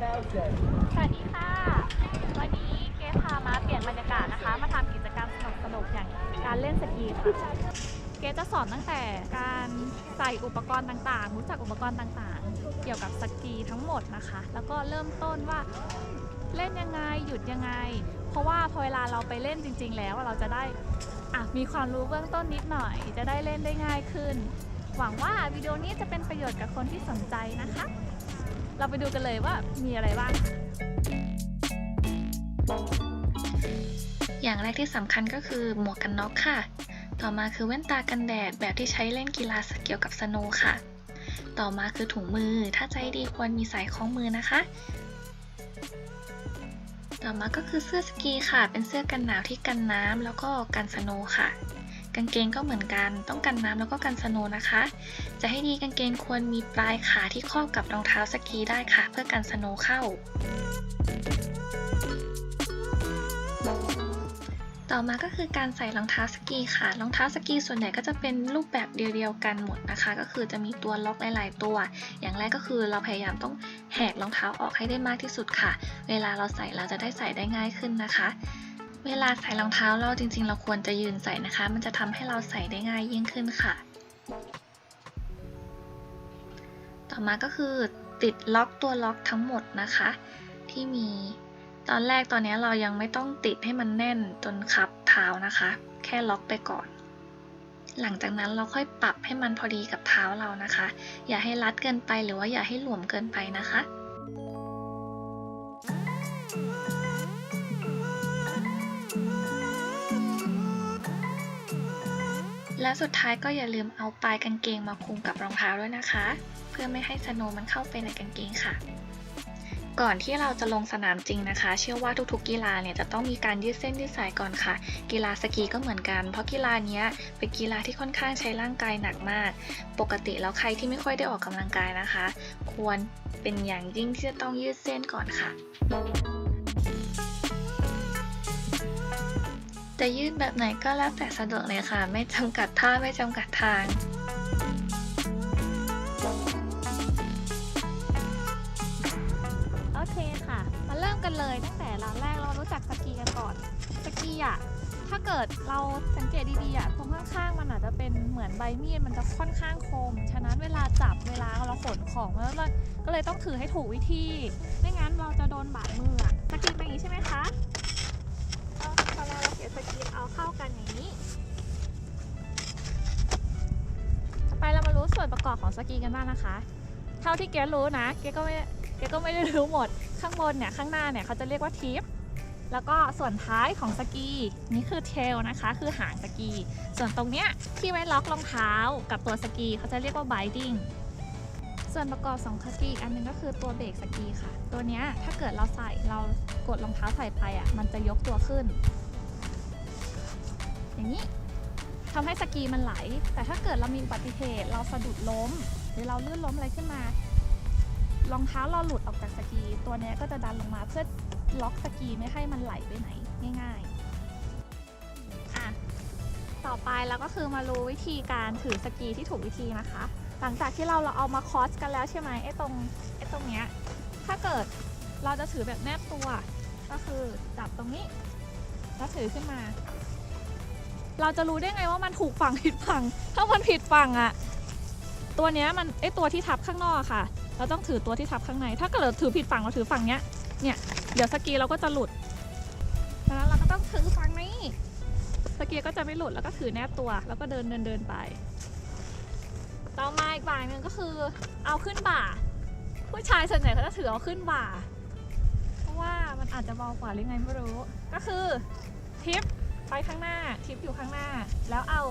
สวัสดีค่ะ วันนี้เกพามาเปลี่ยนบรรยากาศนะคะ มาทำกิจกรรมสนุกๆอย่างการเล่นสกีค่ะ เกจะสอนตั้งแต่การใส่อุปกรณ์ต่างๆ รู้จักอุปกรณ์ต่างๆ เกี่ยวกับสกีทั้งหมดนะคะ แล้วก็เริ่มต้นว่าเล่นยังไงหยุดยังไง เพราะว่าพอเวลาเราไปเล่นจริง ๆ แล้วเราจะได้อะมีความรู้เบื้องต้นนิดหน่อย จะได้เล่นได้ง่ายขึ้น หวังว่าวิดีโอนี้จะเป็นประโยชน์กับคนที่สนใจนะคะ เราไปดูกันเลยว่ามีอะไรบ้าง อย่างแรกที่สำคัญก็คือหมวกกันน็อกค่ะ ต่อมาคือแว่นตากันแดดแบบที่ใช้เล่นกีฬาเกี่ยวกับสโนค่ะ ต่อมาคือถุงมือ ถ้าใจดีควรมีสายคล้องมือนะคะ ต่อมาก็คือเสื้อสกีค่ะ เป็นเสื้อกันหนาวที่กันน้ำแล้วก็กันสโนค่ะ กางเกงก็เหมือนกัน ต้องกันน้ำแล้วก็กันสโนนะคะ จะให้ดีกางเกงควรมีปลายขาที่ครอบกับรองเท้าสกีได้ค่ะ เพื่อกันสโนเข้า ต่อมาก็คือการใส่รองเท้าสกีค่ะ รองเท้าสกีส่วนใหญ่ก็จะเป็นรูปแบบเดียวๆกันหมดนะคะ ก็คือจะมีตัวล็อกหลายๆตัว อย่างแรกก็คือเราพยายามต้องแหกรองเท้าออกให้ได้มากที่สุดค่ะ เวลาเราใส่เราจะได้ใส่ได้ง่ายขึ้นนะคะ เวลาใส่รองเท้าเราจริง ๆ เราควรจะยืนใส่นะคะ มันจะทำให้เราใส่ได้ง่ายยิ่งขึ้นค่ะ ต่อมาก็คือติดล็อกตัวล็อกทั้งหมดนะคะ ที่มีตอนแรกตอนนี้เรายังไม่ต้องติดให้มันแน่นจนคับเท้านะคะ แค่ล็อกไปก่อน หลังจากนั้นเราค่อยปรับให้มันพอดีกับเท้าเรานะคะ อย่าให้รัดเกินไปหรือว่าอย่าให้หลวมเกินไปนะคะ และสุดท้ายก็อย่าลืมเอาปลายกางเกงมาคลุมกับรองเท้าด้วยนะคะ เพื่อไม่ให้สโนว์มันเข้าไปในกางเกงค่ะ ก่อนที่เราจะลงสนามจริงนะคะ เชื่อว่าทุกๆ กีฬาเนี่ยจะต้องมีการยืดเส้นยืดสายก่อนค่ะ กีฬาสกีก็เหมือนกัน เพราะกีฬานี้เป็นกีฬาที่ค่อนข้างใช้ร่างกายหนักมาก ปกติแล้วใครที่ไม่ค่อยได้ออกกำลังกายนะคะ ควรเป็นอย่างยิ่งที่จะต้องยืดเส้นก่อนค่ะ จะยืดแบบไหนก็แล้วแต่สะดวกเลยค่ะ ไม่จำกัดท่าไม่จำกัดทางโอเคค่ะ มาเริ่มกันเลยตั้งแต่ร้านแรกเรารู้จักสกีกันก่อนสกีอะถ้าเกิดเราสังเกตดีๆอะตรงข้างๆมันอาจจะเป็นเหมือนใบมีดมันจะค่อนข้างคม ฉะนั้นเวลาจับเวลาเราขนของแล้วก็เลยต้องถือให้ถูกวิธี ไม่งั้นเราจะโดนบาดมืออะสกีเป็นอย่างนี้ใช่ไหมคะ สกีกันบ้างนะคะ เท่าที่เกรรู้นะเกก็ไม่เกก็ไม่ได้รู้หมดข้างบนเนี่ยข้างหน้าเนี่ยเขาจะเรียกว่าทิปแล้วก็ส่วนท้ายของสกีนี่คือเทลนะคะ คือหางสกี ส่วนตรงเนี้ยที่ไว้ล็อกรองเท้ากับตัวสกีเขาจะเรียกว่าไบดิ้งส่วนประกอบสองสกีอันหนึงก็คือตัวเบรกสกีค่ะ ตัวเนี้ยถ้าเกิดเราใส่เรากดรองเท้าใส่ไปอะมันจะยกตัวขึ้น อย่างนี้ ทำให้สกีมันไหล แต่ถ้าเกิดเรามีอุบัติเหตุเราสะดุดล้ม หรือเราลื่นล้มอะไรขึ้นมารองเท้าเราหลุดออกจากสกี ตัวเนี้ยก็จะดันลงมาเพื่อล็อกสกีไม่ให้มันไหลไปไหนง่ายๆอะต่อไปเราก็คือมารู้วิธีการถือสกีที่ถูกวิธีนะคะ หลังจากที่เราเราเอามาคอสกันแล้วใช่ไหมไอ้ตรงไอ้ตรงเนี้ยถ้าเกิดเราจะถือแบบแนบตัว ก็คือจับตรงนี้ แล้วถือขึ้นมา เราจะรู้ได้ไงว่ามันถูกฝั่งผิดฝั่ง ถ้ามันผิดฝั่งอะตัวเนี้ยมันไอตัวที่ทับข้างนอกค่ะ เราต้องถือตัวที่ทับข้างใน ถ้าเกิดเราถือผิดฝั่งเราถือฝั่งเนี้ย เนี่ยเดี๋ยวสกีเราก็จะหลุดดังนั้นเราก็ต้องถือฝั่งนี้สกีก็จะไม่หลุดแล้วก็ถือแนบตัว แล้วก็เดินเดินเดินไป ต่อมาอีกฝั่งหนึ่งก็คือ เอาขึ้นบ่า ผู้ชายส่วนใหญ่เขาจะถือเอาขึ้นบ่า เพราะว่ามันอาจจะเบากว่าหรือไงไม่รู้ ก็คือทิป ไปข้างหน้าทิปอยู่ข้างหน้า แล้วเอา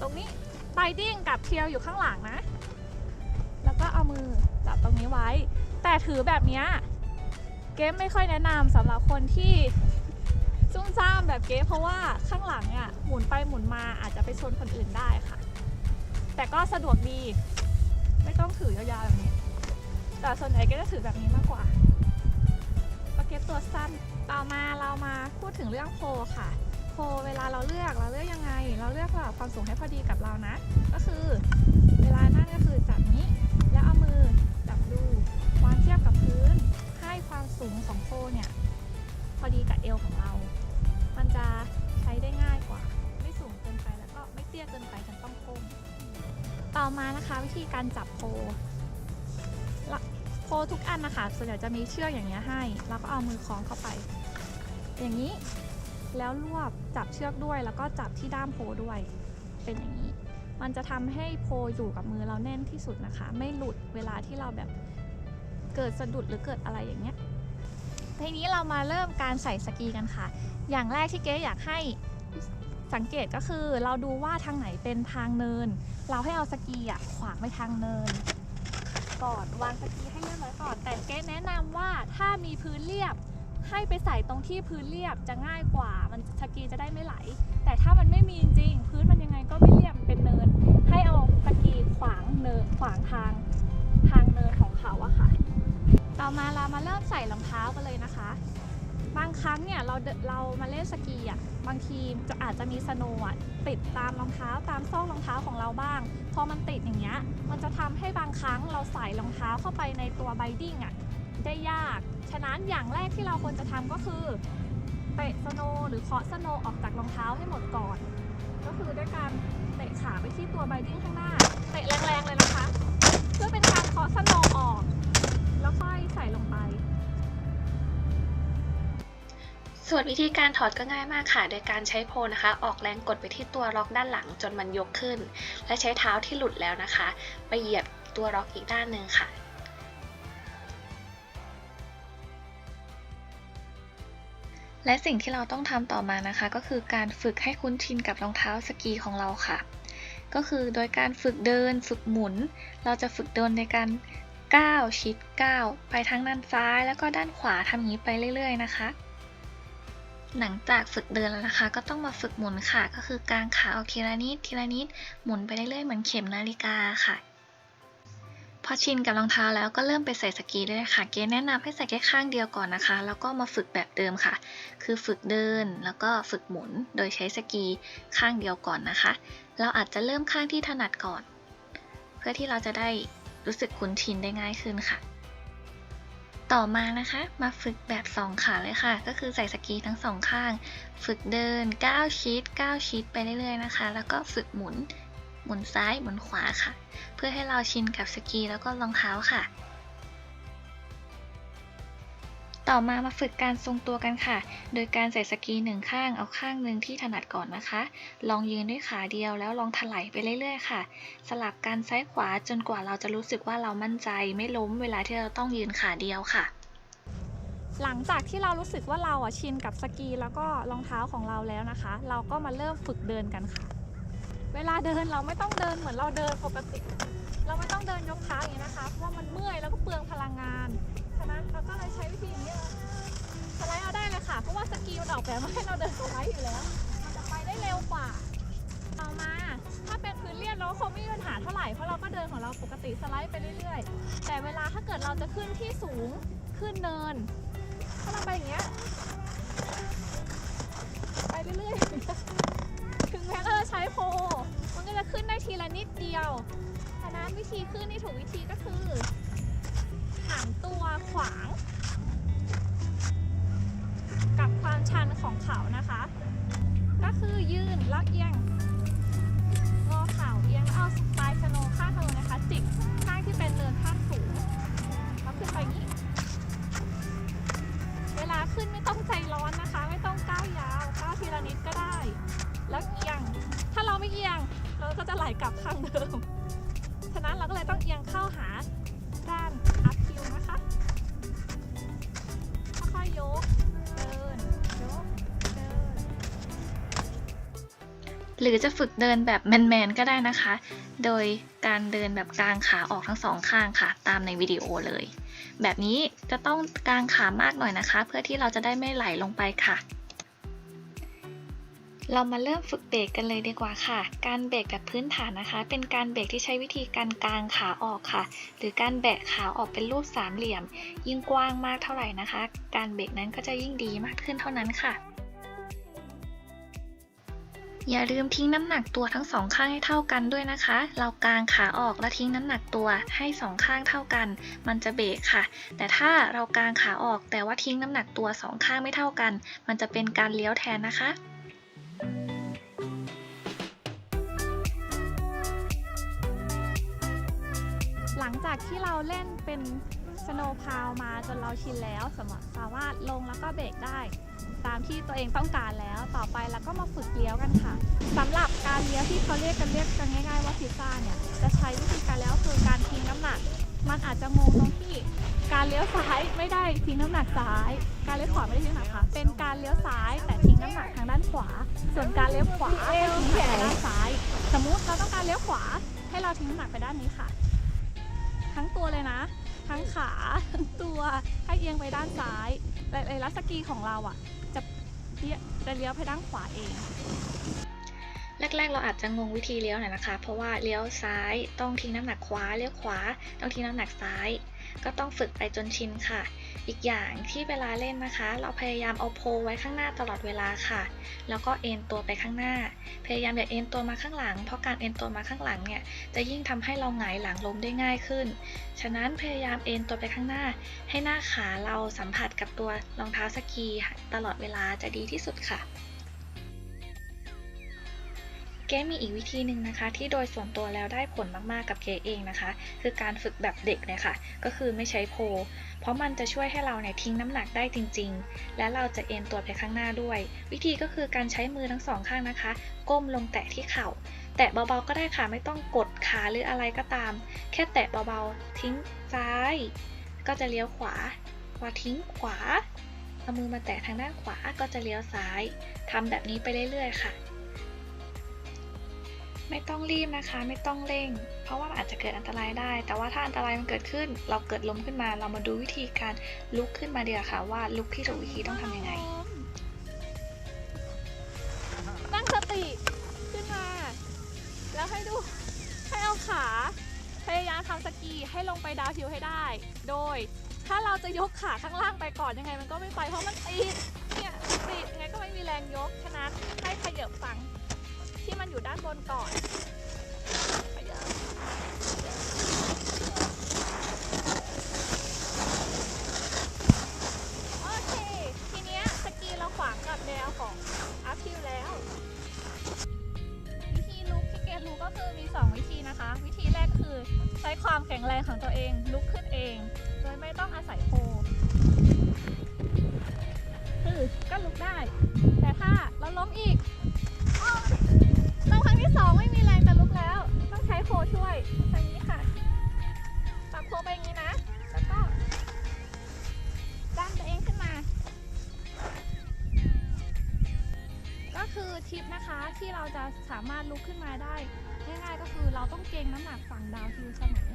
ตรงนี้ไบดิ้งกับเทียวอยู่ข้างหลังนะ แล้วก็เอามือจับตรงนี้ไว้ แต่ถือแบบนี้เกมไม่ค่อยแนะนำสำหรับคนที่ซุ่มซ่ามแบบเกมเพราะว่าข้างหลังเนี่ยหมุนไปหมุนมาอาจจะไปชนคนอื่นได้ค่ะ แต่ก็สะดวกดี ไม่ต้องถือยาวๆแบบนี้ แต่ส่วนใหญ่ก็จะถือแบบนี้มากกว่าปากเก็ตตัวสั้น ต่อมาเรามาพูดถึงเรื่องโพค่ะ โพเวลาเราเลือกเราเลือกยังไง เราเลือกแบบความสูงให้พอดีกับเรานะ ก็คือเวลานั่งก็คือจับนี้ แล้วเอามือจับดูวางเทียบกับพื้น ให้ความสูงของโพเนี่ยพอดีกับเอวของเรา มันจะใช้ได้ง่ายกว่า ไม่สูงเกินไปแล้วก็ไม่เตี้ยเกินไปจนต้องโค้งต่อมานะคะวิธีการจับโพโพทุกอันนะคะส่วนใหญ่จะมีเชือกอย่างเงี้ยให้ แล้วก็เอามือคล้องเข้าไป อย่างนี้ แล้วรวบจับเชือกด้วย แล้วก็จับที่ด้ามโพด้วย เป็นอย่างนี้ มันจะทำให้โพอยู่กับมือเราแน่นที่สุดนะคะ ไม่หลุดเวลาที่เราแบบเกิดสะดุดหรือเกิดอะไรอย่างเงี้ยทีนี้เรามาเริ่มการใส่สกีกันค่ะ อย่างแรกที่เก๊อยากให้สังเกตก็คือเราดูว่าทางไหนเป็นทางเนิน เราให้เอาสกีอะขวางไปทางเนินก่อนวางสกีให้เรียบร้อยก่อน แต่เก๊แนะนำว่าถ้ามีพื้นเรียบ ให้ไปใส่ตรงที่พื้นเรียบจะง่ายกว่า มันสกีจะได้ไม่ไหล แต่ถ้ามันไม่มีจริงพื้นมันยังไงก็ไม่เรียบเป็นเนิน ให้เอาสกีขวางเนินขวางทางทางเนินของเขาอะค่ะ ต่อมาเรามาเริ่มใส่รองเท้ากันเลยนะคะ บางครั้งเนี่ยเราเรามาเล่นสกีอะบางทีจะอาจจะมีสโนว์ติดตามรองเท้าตามซอกรองเท้าของเราบ้าง พอมันติดอย่างเงี้ยมันจะทำให้บางครั้งเราใส่รองเท้าเข้าไปในตัวไบดิ้งอะ ได้ยาก ฉะนั้นอย่างแรกที่เราควรจะทำก็คือเตะสโนหรือเคาะสโนออกจากรองเท้าให้หมดก่อน ก็คือด้วยการเตะขาไปที่ตัวไบดิ้งข้างหน้า เตะแรงๆเลยนะคะ เพื่อเป็นการเคาะสโนออก แล้วค่อยใส่ลงไปส่วนวิธีการถอดก็ง่ายมากค่ะ โดยการใช้โพลนะคะ ออกแรงกดไปที่ตัวล็อกด้านหลังจนมันยกขึ้น และใช้เท้าที่หลุดแล้วนะคะ ไปเหยียบตัวล็อกอีกด้านหนึ่งค่ะ และสิ่งที่เราต้องทำต่อมานะคะ ก็คือการฝึกให้คุ้นชินกับรองเท้าสกีของเราค่ะ ก็คือโดยการฝึกเดิน ฝึกหมุน เราจะฝึกเดินในการก้าวชิดก้าวไปทั้งด้านซ้าย แล้วก็ด้านขวาทำอย่างนี้ไปเรื่อย ๆ นะคะ หลังจากฝึกเดินแล้วนะคะ ก็ต้องมาฝึกหมุนค่ะ ก็คือกางขาออกทีละนิดทีละนิดหมุนไปเรื่อยๆเหมือนเข็มนาฬิกาค่ะ พอชินกับรองเท้าแล้วก็เริ่มไปใส่สกีด้เลยค่ะ เกย์แนะนำให้ใส่แค่ข้างเดียวก่อนนะคะ แล้วก็มาฝึกแบบเดิมค่ะ คือฝึกเดินแล้วก็ฝึกหมุนโดยใช้สกีข้างเดียวก่อนนะคะ เราอาจจะเริ่มข้างที่ถนัดก่อน เพื่อที่เราจะได้รู้สึกคุ้นชินได้ง่ายขึ้นค่ะ ต่อมานะคะ มาฝึกแบบสองขาเลยค่ะ ก็คือใส่สกีทั้งสองข้าง ฝึกเดินก้าวชิดก้าวชิดไปเรื่อยๆนะคะ แล้วก็ฝึกหมุน หมุนซ้ายหมุนขวาค่ะ เพื่อให้เราชินกับสกีแล้วก็รองเท้าค่ะ ต่อมามาฝึกการทรงตัวกันค่ะ โดยการใส่สกีหนึ่งข้างเอาข้างหนึ่งที่ถนัดก่อนนะคะ ลองยืนด้วยขาเดียวแล้วลองถลายไปเรื่อยๆค่ะ สลับกันซ้ายขวาจนกว่าเราจะรู้สึกว่าเรามั่นใจ ไม่ล้มเวลาที่เราต้องยืนขาเดียวค่ะหลังจากที่เรารู้สึกว่าเราอะชินกับสกีแล้วก็รองเท้าของเราแล้วนะคะ เราก็มาเริ่มฝึกเดินกันค่ะ เวลาเดินเราไม่ต้องเดินเหมือนเราเดินปกติ เราไม่ต้องเดินยกเท้าอย่างนี้นะคะ เพราะมันเมื่อยแล้วก็เปลืองพลังงานฉะนั้นเราก็เลยใช้วิธีนี้สไลด์เอาได้เลยค่ะ เพราะว่าสกีมันออกแบบมาให้เราเดินสไลด์อยู่แล้ว มันจะไปได้เร็วกว่าเอามา ถ้าเป็นพื้นเรียบเราคงไม่มีปัญหาเท่าไหร่ เพราะเราก็เดินของเราปกติสไลด์ไปเรื่อยๆ แต่เวลาถ้าเกิดเราจะขึ้นที่สูงขึ้นเนิน ถ้าเราไปอย่างเงี้ย ไปเรื่อยๆ ถึงแม้เราจะใช้โพ จะขึ้นได้ทีละนิดเดียวฉะนั้นวิธีขึ้นที่ถูกวิธีก็คือหางตัวขวาง กับความชันของเขานะคะ ก็คือยืนแล้ว หรือจะฝึกเดินแบบแมนๆก็ได้นะคะ โดยการเดินแบบกลางขาออกทั้งสองข้างค่ะ ตามในวิดีโอเลย แบบนี้จะต้องกลางขามากหน่อยนะคะ เพื่อที่เราจะได้ไม่ไหลลงไปค่ะ เรามาเริ่มฝึกเบรกกันเลยดีกว่าค่ะ การเบรกแบบพื้นฐานนะคะ เป็นการเบรกที่ใช้วิธีการกลางขาออกค่ะ หรือการแบะขาออกเป็นรูปสามเหลี่ยม ยิ่งกว้างมากเท่าไหร่นะคะ การเบรกนั้นก็จะยิ่งดีมากขึ้นเท่านั้นค่ะ อย่าลืมทิ้งน้ำหนักตัวทั้งสองข้างให้เท่ากันด้วยนะคะ เรากางขาออกและทิ้งน้ำหนักตัวให้สองข้างเท่ากัน มันจะเบรกค่ะ แต่ถ้าเรากางขาออกแต่ว่าทิ้งน้ำหนักตัวสองข้างไม่เท่ากัน มันจะเป็นการเลี้ยวแทนนะคะหลังจากที่เราเล่นเป็น สโนว์พาวมาจนเราชินแล้วสมารถสามารถลงแล้วก็เบรกได้ ตามที่ตัวเองต้องการแล้วต่อไปเราก็มาฝึกเลี้ยวกันค่ะสำหรับการเลี้ยวที่เขาเรียกกันเรียกกันง่ายๆว่าพิซซ่าเนี่ยจะใช้วิธีการเลี้ยวคือการทิ้งน้ำหนัก มันอาจจะงงตรงที่การเลี้ยวซ้ายไม่ได้ทิ้งน้ำหนักซ้าย การเลี้ยวขวาไม่ได้ทิ้งน้ำหนักค่ะเป็นการเลี้ยวซ้ายแต่ทิ้งน้ำหนักทางด้านขวา ส่วนการเลี้ยวขวาทิ้งน้ำหนักด้านซ้าย สมมุติเราต้องการเลี้ยวขวาให้เราทิ้งน้ำหนักไปด้านนี้ค่ะ ทั้งตัวเลยนะ ทั้งขาทั้งตัวให้เอียงไปด้านซ้ายแต่ไอ้ลัสกีของเราอะ จะเลี้ยวจะเลี้ยวไปด้านขวาเอง แรกๆ เราอาจจะงงวิธีเลี้ยวหน่อยนะคะ เพราะว่าเลี้ยวซ้ายต้องทิ้งน้ำหนักขวาเลี้ยวขวาต้องทิ้งน้ำหนักซ้าย ก็ต้องฝึกไปจนชินค่ะ อีกอย่างที่เวลาเล่นนะคะ เราพยายามเอาโพลไว้ข้างหน้าตลอดเวลาค่ะ แล้วก็เอ็นตัวไปข้างหน้า พยายามอย่าเอ็นตัวมาข้างหลัง เพราะการเอ็นตัวมาข้างหลังเนี่ยจะยิ่งทำให้เราหงายหลังล้มได้ง่ายขึ้น ฉะนั้นพยายามเอ็นตัวไปข้างหน้า ให้หน้าขาเราสัมผัสกับตัวรองเท้าสกีตลอดเวลาจะดีที่สุดค่ะ เก๋มีอีกวิธีหนึ่งนะคะ ที่โดยส่วนตัวแล้วได้ผลมากๆกับเก๋เองนะคะ คือการฝึกแบบเด็กเนี่ยค่ะ ก็คือไม่ใช้โพ เพราะมันจะช่วยให้เราเนี่ยทิ้งน้ำหนักได้จริง ๆ และเราจะเอ็นตัวไปข้างหน้าด้วย วิธีก็คือการใช้มือทั้งสองข้างนะคะ ก้มลงแตะที่เข่า แตะเบาๆก็ได้ค่ะไม่ต้องกดขาหรืออะไรก็ตาม แค่แตะเบาๆทิ้งซ้าย ก็จะเลี้ยวขวาพอทิ้งขวาเอามือมาแตะทางด้านขวาก็จะเลี้ยวซ้ายทำแบบนี้ไปเรื่อยๆค่ะ ไม่ต้องรีบนะคะ ไม่ต้องเร่ง เพราะว่าอาจจะเกิดอันตรายได้ แต่ว่าถ้าอันตรายมันเกิดขึ้น เราเกิดล้มขึ้นมา เรามาดูวิธีการลุกขึ้นมาเดียวค่ะว่าลุกที่ถูกวิธีต้องทำยังไง ตั้งสติขึ้นมา แล้วให้ดูให้เอาขา พยายามทำสกีให้ลงไปดาวน์ฮิลให้ได้ โดย ถ้าเราจะยกขาข้างล่างไปก่อนยังไง มันก็ไม่ไปเพราะมันติดเนี่ยติดยังไงก็ไม่มีแรงยกฉะนั้นให้ขยับฝั่ง ที่มันอยู่ด้านบนก่อนโอเค ทีเนี้ยสกีเราขวางกับแนวของอัพฮิลแล้ว วิธีลุกที่เกดรู้ก็คือมี 2 วิธีนะคะ วิธีแรกคือใช้ความแข็งแรงของตัวเองลุกขึ้นเอง โดยไม่ต้องอาศัยโพคือก็ลุกได้ แต่ถ้าเราล้มอีก ช่วยทางนี้ค่ะปักโพไปอย่างนี้นะ แล้วก็ดันตัวเองขึ้นมา ก็คือทิปนะคะที่เราจะสามารถลุกขึ้นมาได้ง่ายๆก็คือเราต้องเกรงน้ำหนักฝั่งดาวฮิลเสมอ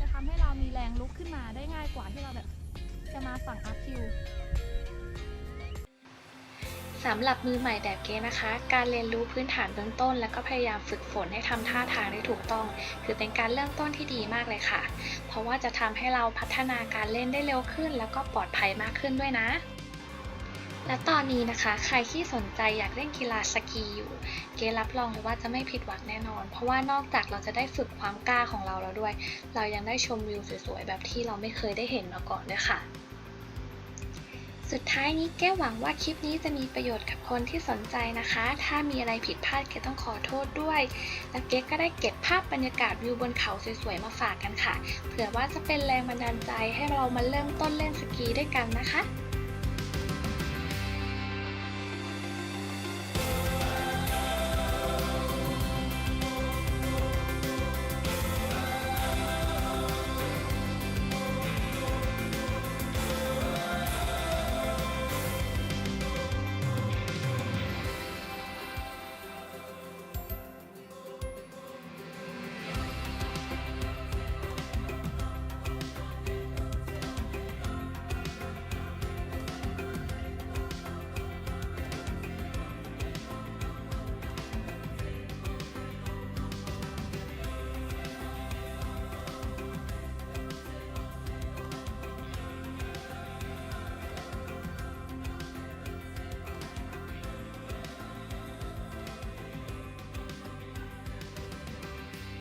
จะทำให้เรามีแรงลุกขึ้นมาได้ง่ายกว่าที่เราแบบจะมาฝั่งอัพฮิล สำหรับมือใหม่แบบเกนะคะ การเรียนรู้พื้นฐานเบื้องต้น แล้วก็พยายามฝึกฝนให้ทำท่าทางได้ถูกต้อง คือเป็นการเริ่มต้นที่ดีมากเลยค่ะ เพราะว่าจะทำให้เราพัฒนาการเล่นได้เร็วขึ้น แล้วก็ปลอดภัยมากขึ้นด้วยนะและตอนนี้นะคะ ใครที่สนใจอยากเล่นกีฬาสกีอยู่ เกรับรองเลยว่าจะไม่ผิดหวังแน่นอน เพราะว่านอกจากเราจะได้ฝึกความกล้าของเราแล้วด้วย เรายังได้ชมวิวสวยๆแบบที่เราไม่เคยได้เห็นมาก่อนด้วยค่ะ สุดท้ายนี้แก้หวังว่าคลิปนี้จะมีประโยชน์กับคนที่สนใจนะคะ ถ้ามีอะไรผิดพลาดเก๊ต้องขอโทษด้วย และเก๊ก็ได้เก็บภาพบรรยากาศวิวบนเขาสวยๆมาฝากกันค่ะ เผื่อว่าจะเป็นแรงบันดาลใจให้เรามาเริ่มต้นเล่นสกีด้วยกันนะคะ